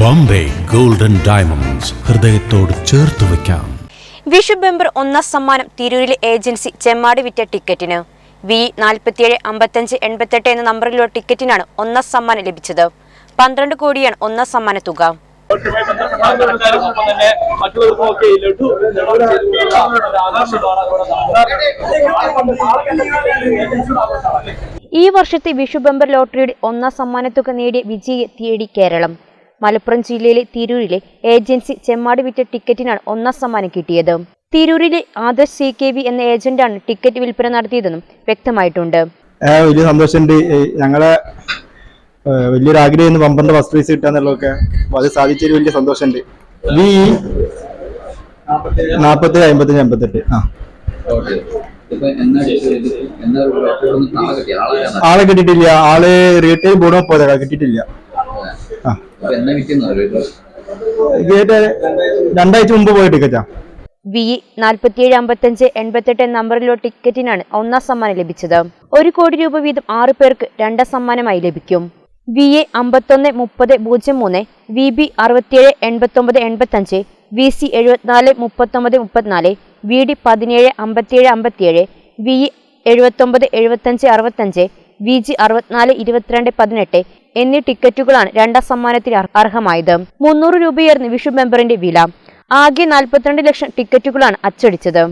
Bombay golden diamonds ഹൃദയത്തോട് ചേർത്ത് വെക്കാം വിഷു ബെമ്പർ ഒന്നാം സമ്മാനം തിരൂരിലെ ഏജൻസി ചെമ്മാടി വിറ്റ ടിക്കറ്റിന്. വി നാൽപ്പത്തിയേഴ് അമ്പത്തഞ്ച് എൺപത്തെട്ട് എന്ന നമ്പറിലുള്ള ടിക്കറ്റിനാണ് ഒന്നാം സമ്മാനം ലഭിച്ചത്. പന്ത്രണ്ട് കോടിയാണ് ഒന്നാം സമ്മാന തുക. ഈ വർഷത്തെ വിഷു ബെമ്പർ ലോട്ടറിയുടെ ഒന്നാം സമ്മാനത്തുക നേടിയ വിജയി തേടി കേരളം. മലപ്പുറം ജില്ലയിലെ തിരൂരിലെ ഏജൻസി ചെമ്മാട് വിറ്റ ടിക്കറ്റിനാണ് ഒന്നാം സമ്മാനം കിട്ടിയത്. തിരൂരിലെ ആദർശ് സി കെ വി എന്ന ഏജന്റാണ് ടിക്കറ്റ് വിൽപ്പന നടത്തിയതെന്നും വ്യക്തമായിട്ടുണ്ട്. വലിയ സന്തോഷമുണ്ട്. ഞങ്ങളെ വലിയൊരു ആഗ്രഹമായിരുന്നു പമ്പന്റെ ഫസ്റ്റ് പ്രൈസ് കിട്ടുക എന്നുള്ളതൊക്കെ അപ്പൊ അത് സാധിച്ചതിൽ വലിയ സന്തോഷമുണ്ട്. ഈ നാപ്പത്തേഴ് അമ്പത്തഞ്ച് അമ്പത്തെട്ട്. ആ. ആളെ കിട്ടിയിട്ടില്ല. ആൾ റീറ്റെയിൽ ബോർഡ് പോയതാ. കിട്ടിയിട്ടില്ല. ഗേറ്റ് രണ്ടാഴ്ച മുമ്പ് പോയ ടിക്കറ്റാ വി നാൽപ്പത്തിയേഴ് അമ്പത്തഞ്ച് എൺപത്തെട്ട് നമ്പറിലുള്ള ടിക്കറ്റിനാണ് ഒന്നാം സമ്മാനം ലഭിച്ചത്. ഒരു കോടി രൂപ വീതം ആറു പേർക്ക് രണ്ടാം സമ്മാനമായി ലഭിക്കും. വി എ അമ്പത്തൊന്ന് മുപ്പത് പൂജ്യം മൂന്ന് വി ബി അറുപത്തിയേഴ് എൺപത്തൊമ്പത് എൺപത്തഞ്ച് വി സി എഴുപത്തിനാല് മുപ്പത്തൊമ്പത് മുപ്പത്തിനാല് വി ഡി പതിനേഴ് അമ്പത്തിയേഴ് അമ്പത്തിയേഴ് വി എഴുപത്തൊമ്പത് എഴുപത്തഞ്ച് അറുപത്തഞ്ച് വി ജി അറുപത്തിനാല് ഇരുപത്തിരണ്ട് പതിനെട്ട് എന്നീ ടിക്കറ്റുകളാണ് രണ്ടാം സമ്മാനത്തിന് അർഹമായത്. മുന്നൂറ് രൂപയായിരുന്നു വിഷു മെമ്പറിന്റെ വില. ആകെ നാൽപ്പത്തിരണ്ട് ലക്ഷം ടിക്കറ്റുകളാണ് അച്ചടിച്ചത്.